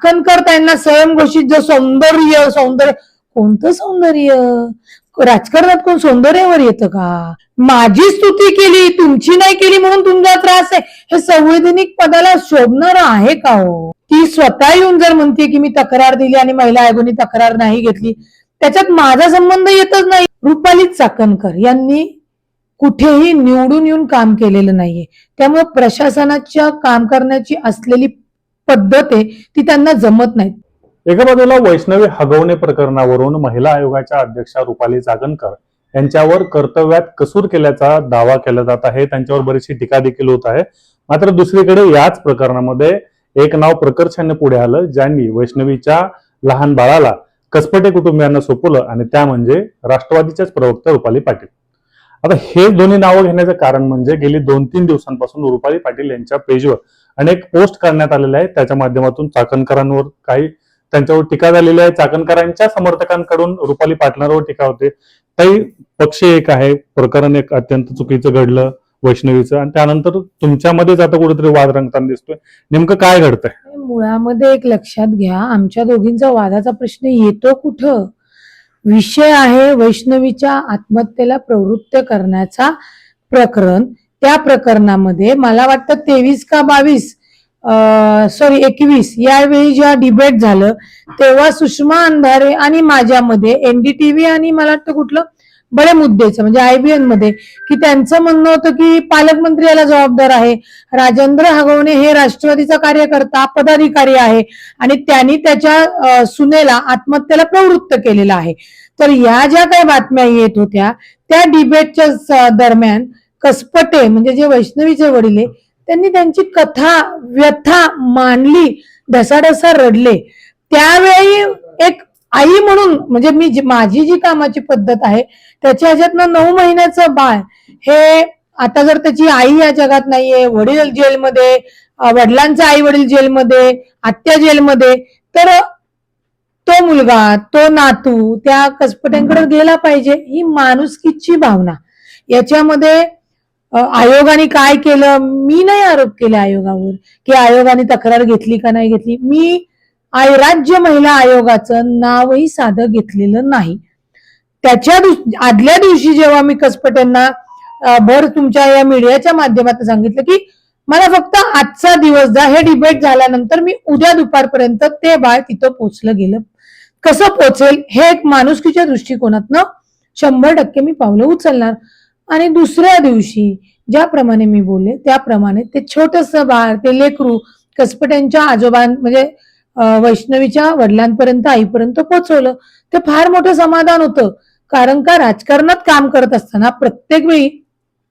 चाकणकर त्यांना स्वयंघोषित जो सौंदर्य सौंदर्य कोणतं सौंदर्य? राजकारणात कोण सौंदर्यावर येतं का? माझी स्तुती केली तुमची नाही केली म्हणून तुमचा त्रास आहे. हे संवैधानिक पदाला शोभणार आहे का हो? ती स्वतः येऊन जर म्हणते की मी तक्रार दिली आणि महिला आयोगाने तक्रार नाही घेतली त्याच्यात माझा संबंध येतच नाही. रुपाली चाकणकर यांनी कुठेही निवडून येऊन काम केलेलं नाहीये. त्यामुळे प्रशासनाच्या काम करण्याची असलेली पद्धत आहे ती त्यांना जमत नाही एका बाजूला वैष्णवी हगवणे प्रकरणावरून महिला आयोगाच्या अध्यक्षा रुपाली जागणकर यांच्यावर कर्तव्यात कसूर केल्याचा दावा केला जात आहे. त्यांच्यावर बरीचशी टीका देखील होत आहे. मात्र दुसरीकडे याच प्रकरणामध्ये एक नाव प्रकर्षाने पुढे आलं ज्यांनी वैष्णवीच्या लहान बाळाला कसपटे कुटुंबियांना सोपवलं आणि त्या म्हणजे राष्ट्रवादीच्याच प्रवक्ता रुपाली पाटील. आता हे दोन्ही नावं घेण्याचं कारण म्हणजे गेली दोन तीन दिवसांपासून रुपाली पाटील यांच्या पेजवर अनेक पोस्ट करण्यात आलेल्या आहेत. त्याच्या माध्यमातून चाकणकरांवर काही त्यांच्यावर टीका झालेली आहे. चाकणकरांच्या समर्थकांकडून रुपाली पाटलांवर टीका होते. काही पक्ष एक आहे. प्रकरण एक अत्यंत चुकीचं घडलं वैष्णवीचं. आणि त्यानंतर तुमच्यामध्येच आता कुठेतरी वाद रंगताना दिसतोय. नेमकं काय घडतंय? मुळामध्ये एक लक्षात घ्या. आमच्या दोघींचा वादाचा प्रश्न येतो कुठं? विषय आहे वैष्णवीच्या आत्महत्येला प्रवृत्त करण्याचा प्रकरण. त्या प्रकरणामध्ये मला वाटतं तेवीस का बावीस सॉरी एकवीस यावेळी जेव्हा डिबेट झालं तेव्हा सुषमा अंधारे आणि माझ्यामध्ये एनडीटीव्ही आणि मला वाटतं कुठलं बडे मुद्द्याचं म्हणजे आयबीएनमध्ये की त्यांचं म्हणणं होतं की पालकमंत्री याला जबाबदार आहे. राजेंद्र हगवणे हे राष्ट्रवादीचा कार्यकर्ता पदाधिकारी आहे आणि त्यांनी त्याच्या सुनेला आत्महत्येला प्रवृत्त केलेला आहे. तर या ज्या काही बातम्या येत होत्या त्या डिबेटच्या दरम्यान कसपटे म्हणजे जे वैष्णवीचे वडील आहे त्यांनी त्यांची कथा व्यथा मांडली ढसाढसा रडले. त्यावेळी एक आई म्हणून म्हणजे मी माझी जी कामाची पद्धत आहे त्याच्या ह्याच्यातनं नऊ महिन्याचं बाळ हे आता जर त्याची आई या जगात नाहीये वडील जेलमध्ये वडिलांचा आई वडील जेलमध्ये आत्या जेलमध्ये तर तो मुलगा तो नातू त्या कसपट्यांकडे गेला पाहिजे ही माणुसकीची भावना. याच्यामध्ये आयोगाने काय केलं? मी नाही आरोप केले आयोगावर की आयोगाने तक्रार घेतली का नाही घेतली. मी आय राज्य महिला आयोगाचं नावही साधं घेतलेलं नाही. त्याच्या आदल्या दिवशी जेव्हा मी कसपट्यांना भर तुमच्या या मीडियाच्या माध्यमातून सांगितलं की मला फक्त आजचा दिवस जा हे डिबेट झाल्यानंतर मी उद्या दुपारपर्यंत ते बाळ तिथं पोचलं गेलं. कसं पोचेल हे एक माणुसकीच्या दृष्टिकोनातनं शंभर टक्के मी पावलं उचलणार. आणि दुसऱ्या दिवशी ज्याप्रमाणे मी बोलले त्याप्रमाणे ते छोटस बाळ ते लेकरू कसपट्यांच्या आजोबां म्हणजे वैष्णवीच्या वडिलांपर्यंत आईपर्यंत पोहोचवलं ते फार मोठं समाधान होतं. कारण का? राजकारणात काम करत असताना प्रत्येक वेळी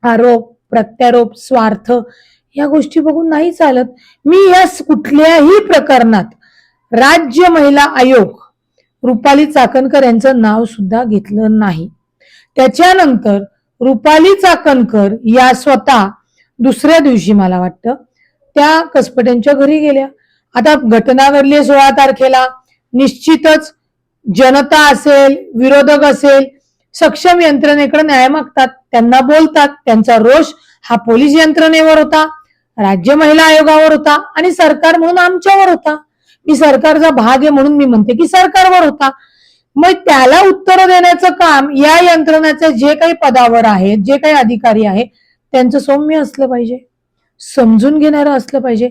आरोप प्रत्यारोप स्वार्थ या गोष्टी बघून नाही चालत. मी या कुठल्याही प्रकरणात राज्य महिला आयोग रुपाली चाकणकर यांचं नाव सुद्धा घेतलं नाही. त्याच्यानंतर रुपाली चाकणकर या स्वतः दुसऱ्या दिवशी मला वाटतं त्या कसपट्यांच्या घरी गेल्या. आता घटना घडली सोळा तारखेला. निश्चितच जनता असेल विरोधक असेल सक्षम यंत्रणेकडे न्याय मागतात त्यांना बोलतात त्यांचा रोष हा पोलीस यंत्रणेवर होता राज्य महिला आयोगावर होता आणि सरकार म्हणून आमच्यावर होता. मी सरकारचा भाग आहे म्हणून मी म्हणते की सरकारवर होता. मग त्याला उत्तर देण्याचं काम या यंत्रणाचे जे काही पदावर आहेत जे काही अधिकारी आहेत त्यांचं सौम्य असलं पाहिजे. समजून घेणारं असलं पाहिजे.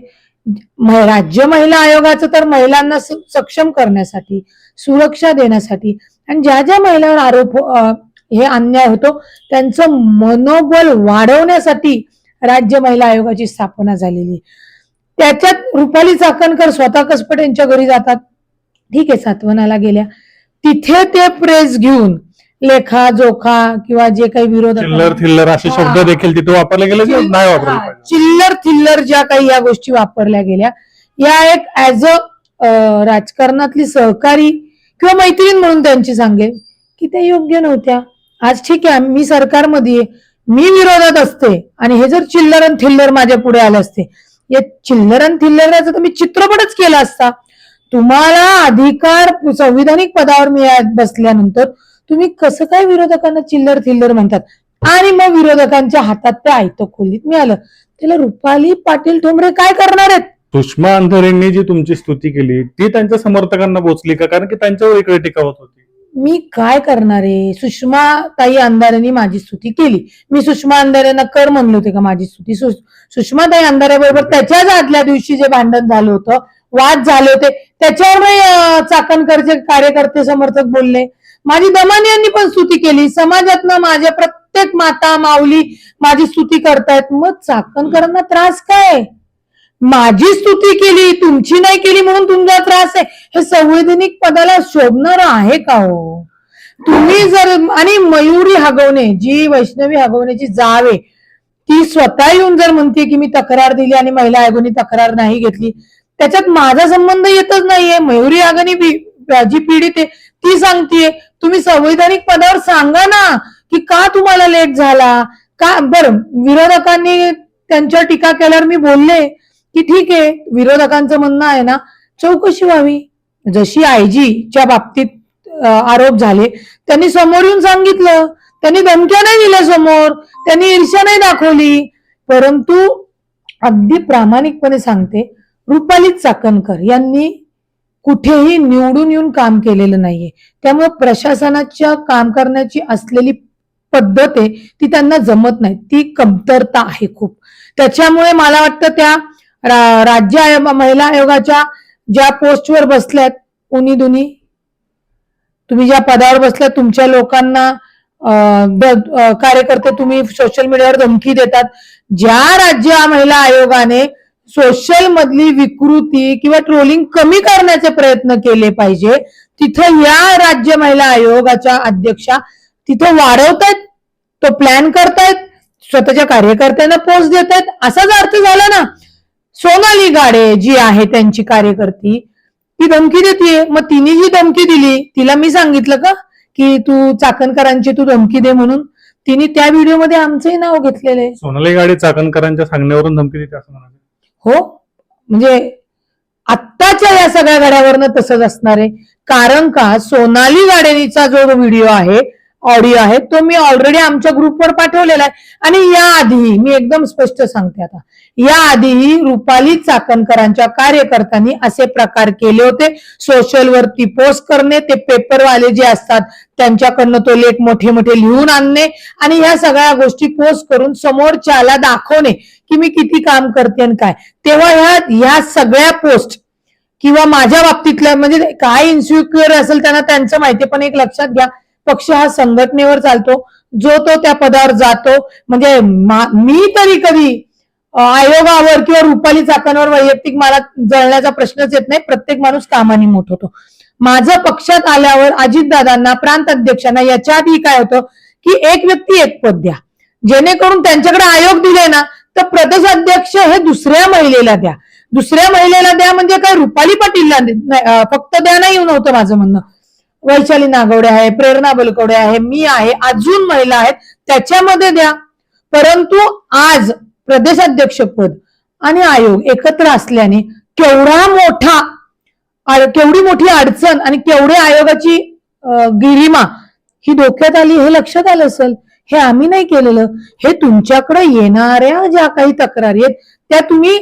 राज्य महिला आयोगाचं तर महिलांना सक्षम करण्यासाठी सुरक्षा देण्यासाठी आणि ज्या ज्या महिलांवर आरोप हे अन्याय होतो त्यांचं मनोबल वाढवण्यासाठी राज्य महिला आयोगाची स्थापना झालेली आहे. त्याच्यात रुपाली चाकणकर स्वतः कसपट यांच्या घरी जातात. ठीक आहे सातवनाला गेल्या. तिथे ते प्रेस घेऊन लेखा जोखा किंवा जे काही विरोध चिल्लर थिल्लर असे शब्द. देखील तिथे वापरले गेले नाही वापरले पाहिजे. चिल्लर थिल्लर ज्या काही या गोष्टी वापरल्या गेल्या या एक ऍज अ राजकारणातली सहकारी किंवा मैत्रीण म्हणून त्यांची सांगेल की त्या योग्य नव्हत्या. आज ठीक आहे मी सरकारमध्ये आहे मी विरोधात असते आणि हे जर चिल्लर आणि थिल्लर माझ्या पुढे आले असते या चिल्लर आणि थिल्लरचा तर मी चित्रपटच केला असता तुम्हाला अधिकार संविधानिक पदावर मिळत बसल्यानंतर तुम्ही कसं काय विरोधकांना चिल्लर थिल्लर म्हणतात? आणि मग विरोधकांच्या हातात ते आयत खोलीत मिळालं. त्याला रुपाली पाटील ठोंबरे काय करणार आहेत? सुषमा अंधारेंनी जी तुमची स्तुती केली ती त्यांच्या समर्थकांना पोचली का? कारण की त्यांच्यावर इकडे टीका होत होती. मी काय करणार आहे? सुषमा ताई अंधारेंनी माझी स्तुती केली. मी सुषमा अंधारेंना कर म्हणले होते का माझी स्तुती? सुषमा ताई अंधारेबरोबर त्याच्याच आदल्या दिवशी जे भांडण झालं होतं वाद झाले होते. त्याच्यावर चाकणकरचे कार्यकर्ते समर्थक बोलले. माझी दमान यांनी पण स्तुती केली. समाजातनं माझ्या प्रत्येक माता माऊली माझी स्तुती करतायत. मग चाकणकरांना त्रास काय? माझी स्तुती केली तुमची नाही केली म्हणून तुमचा त्रास आहे. हे संवैधानिक पदाला शोभणार आहे का हो? तुम्ही जर आणि मयुरी हगवणे जी वैष्णवी हगवण्याची जाव आहे ती स्वतः येऊन जर म्हणते की मी तक्रार दिली आणि महिला आयोगाने तक्रार नाही घेतली त्याच्यात माझा संबंध येतच नाहीये. मयुरी आगाने जी पीडित आहे. ती सांगतेय तुम्ही संवैधानिक पदावर सांगा ना की का तुम्हाला लेट झाला? का बरं विरोधकांनी त्यांच्या टीका केल्यावर मी बोलले की ठीक आहे विरोधकांचं म्हणणं आहे ना चौकशी व्हावी. जशी आयजीच्या बाबतीत आरोप झाले त्यांनी समोर येऊन सांगितलं. त्यांनी धमक्या नाही दिल्या समोर. त्यांनी ईर्ष्या नाही दाखवली. परंतु अगदी प्रामाणिकपणे सांगते रुपाली चाकणकर यांनी कुठेही निवडून येऊन काम केलेलं नाहीये. त्यामुळे प्रशासनाच्या काम करण्याची असलेली पद्धत आहे ती त्यांना जमत नाही. ती कमतरता आहे खूप. त्याच्यामुळे मला वाटतं त्या रा- राज्य आयोग महिला आयोगाच्या ज्या पोस्टवर बसल्यात उनी दुनी तुम्ही ज्या पदावर बसल्यात तुमच्या लोकांना कार्यकर्ते तुम्ही सोशल मीडियावर धमकी देतात. ज्या राज्य महिला आयोगाने सोशल मधली विकृती किंवा ट्रोलिंग कमी करण्याचे प्रयत्न केले पाहिजे. तिथं या राज्य महिला आयोगाच्या अध्यक्षा तिथं वाढवतायत तो प्लॅन करतायत स्वतःच्या कार्यकर्त्यांना पोस्ट देत आहेत असाच अर्थ झाला ना. सोनाली गाडे जी आहे त्यांची कार्यकर्ती ती धमकी देते मग तिने जी धमकी दिली तिला मी सांगितलं का? की तू चाकणकरांची तू धमकी दे म्हणून. तिने त्या व्हिडिओमध्ये आमचंही नाव घेतलेलं आहे. सोनाली गाडे चाकणकरांच्या सांगण्यावरून धमकी देते असं म्हणाले. हो? म्हणजे आत्ताच्या या सगळ्या गाड्यावरनं तसंच असणार आहे. कारण का? सोनाली गाडेनीचा जो व्हिडिओ आहे ऑडिओ आहे तो मी ऑलरेडी आमच्या ग्रुपवर पाठवलेला आहे. आणि याआधी मी एकदम स्पष्ट सांगते आता याआधीही रुपाली चाकणकरांच्या कार्यकर्त्यांनी असे प्रकार केले होते. सोशल वरती पोस्ट करणे ते पेपरवाले जे असतात त्यांच्याकडनं तो लेख मोठे मोठे लिहून आणणे आणि या सगळ्या गोष्टी पोस्ट करून समोरच्याला दाखवणे की मी किती काम करते आणि काय. तेव्हा ह्या ह्या सगळ्या पोस्ट किंवा माझ्या बाबतीतल्या म्हणजे काय इन्सिक्युअर असेल त्यांना त्यांचं माहिती पण एक लक्षात घ्या पक्ष हा संघटनेवर चालतो जो तो त्या पदावर जातो. म्हणजे मी तरी कधी आयोगावर किंवा रुपाली चाकांवर वैयक्तिक मला जळण्याचा प्रश्नच येत नाही. प्रत्येक माणूस कामाने मोठ होतो. माझं पक्षात आल्यावर अजितदादांना प्रांत अध्यक्षांना याच्या आधी काय होतं की एक व्यक्ती एक पद द्या. जेणेकरून त्यांच्याकडे आयोग दिले ना तर प्रदेश अध्यक्ष हे दुसऱ्या महिलेला द्या. दुसऱ्या महिलेला द्या म्हणजे काय रुपाली पाटीलला दे- नाही, फक्त द्या नाही नव्हतं माझं म्हणणं. वैशाली नागवडे आहे प्रेरणा बलकवडे आहे मी आहे अजून महिला आहेत त्याच्यामध्ये द्या. परंतु आज प्रदेशाध्यक्ष पद आणि आयोग एकत्र असल्याने केवढा मोठा केवढी मोठी अडचण आणि केवढी आयोगाची गिरिमा ही डोक्यात आली हे लक्षात आलं असेल. हे आम्ही नाही केलेलं. हे तुमच्याकडे येणाऱ्या ज्या काही तक्रारी आहेत त्या तुम्ही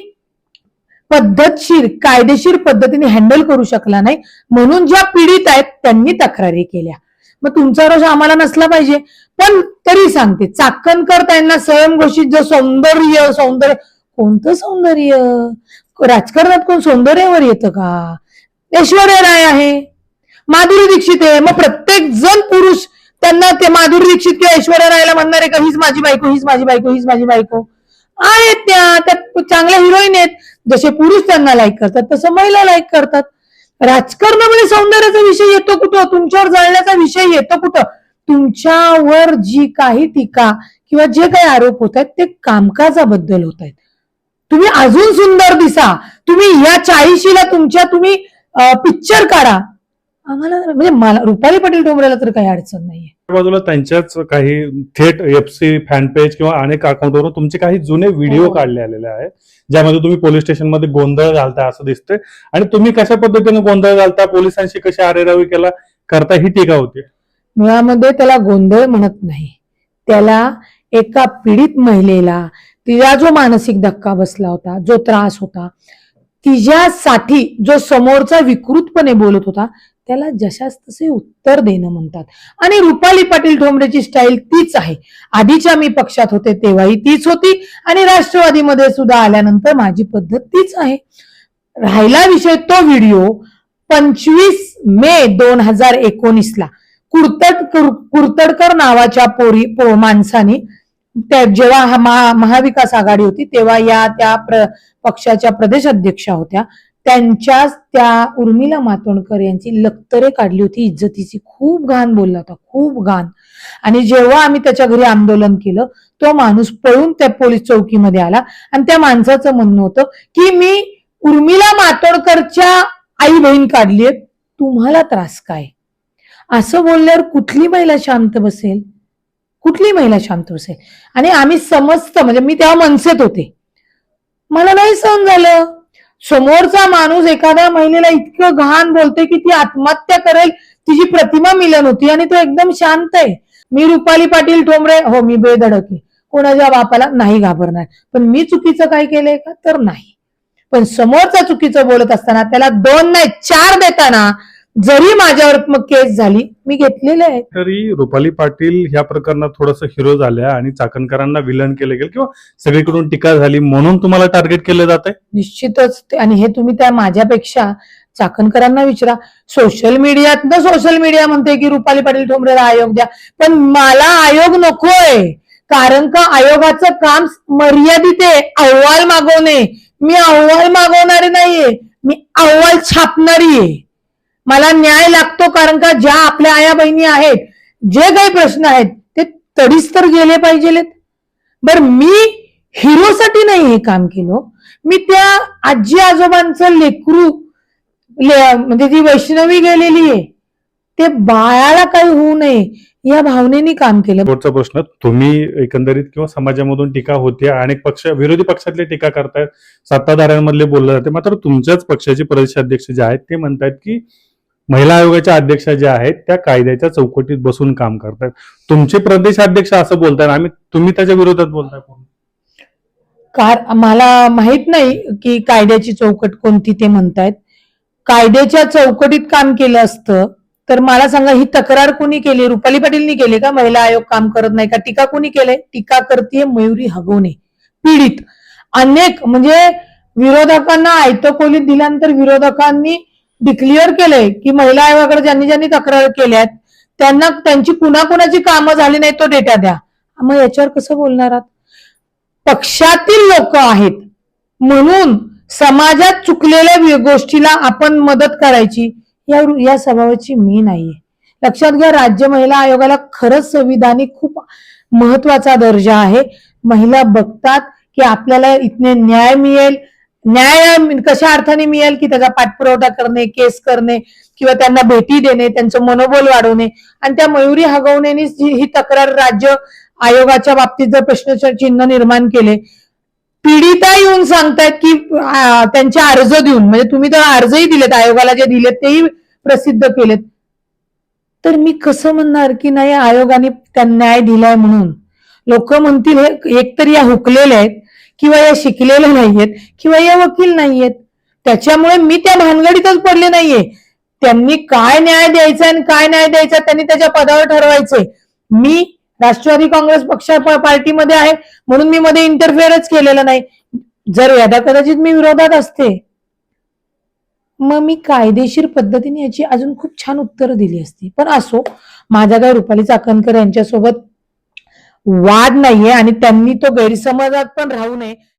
पद्धतशीर कायदेशीर पद्धतीने हँडल करू शकला नाही. म्हणून ज्या पीडित आहेत त्यांनी तक्रारी केल्या. मग तुमचा रोष आम्हाला नसला पाहिजे. पण तरी सांगते चाकणकर त्यांना स्वयंघोषित जो सौंदर्य सौंदर्य कोणतं सौंदर्य? राजकारणात कोण सौंदर्यावर येतं का? ऐश्वर्या राय आहे. माधुरी दीक्षित आहे. मग प्रत्येक जण पुरुष त्यांना ते माधुरी दीक्षित किंवा ऐश्वर्या रायला म्हणणार आहे का हीच माझी बायको हीच माझी बायको हीच माझी बायको. आहेत त्या त्या चांगल्या हिरोईन आहेत. जसे पुरुष त्यांना लाईक करतात तसं महिला लाईक करतात. राजकारणामध्ये सौंदर्याचा विषय येतो कुठं? तुमच्यावर जळण्याचा विषय येतो कुठं? तुमच्यावर जी काही टीका किंवा जे काही आरोप होत आहेत ते कामकाजाबद्दल होत आहेत. तुम्ही अजून सुंदर दिसा. तुम्ही या चाळीशीला तुमच्या तुम्ही पिक्चर काढा. आम्हाला म्हणजे मला रुपाली पाटील डोंबऱ्याला तर काही अडचण नाहीये. त्या बाजूला त्यांच्याच काही थेट एफ सी फॅन पेज किंवा अनेक अकाउंटवरून तुमचे काही जुने व्हिडिओ हो. काढले आलेले आहेत ज्यामध्ये तुम्ही पोलीस स्टेशनमध्ये गोंधळ घालता असं दिसतंय. आणि तुम्ही कशा पद्धतीने गोंधळ घालता? पोलिसांशी कशी आरेरावी केला? करता ही टीका होती. मुळामध्ये त्याला गोंधळ म्हणत नाही. त्याला एका पीडित महिलेला तिला जो मानसिक धक्का बसला होता जो त्रास होता तिच्यासाठी जो समोरचा विकृतपणे बोलत होता त्याला जशास तसे उत्तर देणं म्हणतात. आणि रुपाली पाटील ठोंबरेची स्टाईल तीच आहे. आधीच्या मी पक्षात होते तेव्हाही तीच होती. आणि राष्ट्रवादीमध्ये सुद्धा आल्यानंतर माझी पद्धत तीच आहे. राहिला विषय तो व्हिडिओ पंचवीस मे दोन हजार एकोणीसला. कुर्तड कुर्तडकर नावाच्या पोरी पो माणसाने त्या जेव्हा महा महाविकास आघाडी होती तेव्हा या त्या प्र, पक्षाच्या प्रदेश अध्यक्षा होत्या. त्यांच्याच त्या उर्मिला मातोंडकर यांची लक्तरे काढली होती इज्जतीची. खूप घाण बोलला होता खूप घाण. आणि जेव्हा आम्ही त्याच्या घरी आंदोलन केलं तो माणूस पळून त्या पोलीस चौकीमध्ये आला. आणि त्या माणसाचं म्हणणं होतं की मी उर्मिला मातोंडकरच्या आई बहीण काढलीये तुम्हाला त्रास काय? असं बोलल्यावर कुठली महिला शांत बसेल? कुठली महिला शांत बसेल? आणि आम्ही समजत म्हणजे मी तेव्हा मनसेत होते. मला नाही सहन झालं. समोरचा माणूस एखाद्या महिलेला इतकं घाण बोलते की ती आत्महत्या करेल तिची प्रतिमा मिलन होती आणि तो एकदम शांत आहे. मी रुपाली पाटील ठोंबरे हो मी बेधडक कोणाच्या बापाला नाही घाबरणार. पण मी चुकीचं काय केलंय का? तर नाही. पण समोरचा चुकीचं बोलत असताना त्याला दोन नाही चार देताना जरी माझ्यावर मग केस झाली मी घेतलेले आहे तरी रुपाली पाटील ह्या प्रकरणात थोडस हिरो झाल्या आणि चाकणकरांना विलन केलं गेलं किंवा सगळीकडून टीका झाली म्हणून तुम्हाला टार्गेट केलं जात आहे? निश्चितच. ते- आणि हे तुम्ही त्या माझ्यापेक्षा चाकणकरांना विचारा. सोशल मीडियात ना सोशल मीडिया म्हणते की रुपाली पाटील ठोंबरेला आयोग द्या. पण मला आयोग नकोय. कारण का आयोगाचं काम मर्यादित आहे अहवाल मागवणे. मी अहवाल मागवणारी नाहीये. मी अहवाल छापणारी आहे मला न्याय लागतो कारण का ज्या आपल्या आया बहिणी आहेत जे काही प्रश्न आहेत ते तडीच तर गेले पाहिजेत बर मी हिरोसाठी नाही हे काम केलं. मी त्या आजी आजोबांचं लेकरू ले- म्हणजे जी वैष्णवी गेलेली आहे. ते बाळाला काही होऊ नये या भावनेने काम केलं. पुढचा प्रश्न तुम्ही एकंदरीत किंवा समाजामधून टीका होते अनेक पक्ष विरोधी पक्षातले टीका करतायत सत्ताधाऱ्यांमधले बोललं जाते मात्र तुमच्याच पक्षाचे प्रदेशाध्यक्ष जे आहेत ते म्हणतात की महिला आयोगाच्या अध्यक्षा ज्या आहेत त्या कायद्याच्या चौकटीत बसून काम करतायत. तुमचे प्रदेशाध्यक्ष असं बोलताय आम्ही तुम्ही त्याच्या विरोधात बोलताय कार मला माहीत नाही की कायद्याची चौकट कोणती ते म्हणतायत. कायद्याच्या चौकटीत काम केलं असतं तर मला सांगा ही तक्रार कोणी केली? रुपाली पाटीलनी केली का? महिला आयोग काम करत नाही का? टीका कोणी केलंय? टीका करते मयुरी हगवणे पीडित. अनेक म्हणजे विरोधकांना आयतं खोलीत दिल्यानंतर विरोधकांनी डिक्लेअर केलंय की महिला आयोगाकडे ज्यांनी ज्यांनी तक्रार केल्यात त्यांना त्यांची कुणाकुणाची कामं झाली नाही तो डेटा द्या. मग याच्यावर कसं बोलणार आहात? पक्षातील लोक आहेत. म्हणून समाजात चुकलेल्या गोष्टीला आपण मदत करायची या या स्वभावाची मी नाहीये. लक्षात घ्या राज्य महिला आयोगाला खरंच संविधानिक खूप महत्त्वाचा दर्जा आहे. महिला बघतात की आपल्याला इथने न्याय मिळेल न्याय कशा अर्थाने मिळेल की त्याचा पाठपुरवठा करणे केस करणे किंवा त्यांना भेटी देणे त्यांचं मनोबल वाढवणे? आणि त्या मयुरी हगवणे ही तक्रार राज्य आयोगाच्या बाबतीत जर प्रश्नचिन्ह निर्माण केले पीडिता येऊन सांगतायत की त्यांचे अर्ज देऊन म्हणजे तुम्ही तर अर्जही दिलेत आयोगाला जे दिलेत तेही प्रसिद्ध केलेत. तर मी कसं म्हणणार की नाही आयोगाने त्यांना न्याय दिलाय म्हणून? लोक म्हणतील हे एकतर या हुकलेले आहेत. किंवा या शिकलेल्या नाहीयेत किंवा या वकील नाहीयेत. त्याच्यामुळे मी त्या भानगडीतच पडले नाहीये. त्यांनी काय न्याय द्यायचा आणि काय न्याय द्यायचा त्यांनी त्याच्या पदावर ठरवायचे. मी राष्ट्रवादी काँग्रेस पक्ष पार्टीमध्ये आहे म्हणून मी मध्ये इंटरफेअरच केलेलं नाही. जर यदा कदाचित मी विरोधात असते. मग मी कायदेशीर पद्धतीने याची अजून खूप छान उत्तरं दिली असती. पण असो माझा काय रुपाली चाकणकर यांच्यासोबत वाद नाहीये आणि त्यांनी तो गैरसमजात पण राहू नये.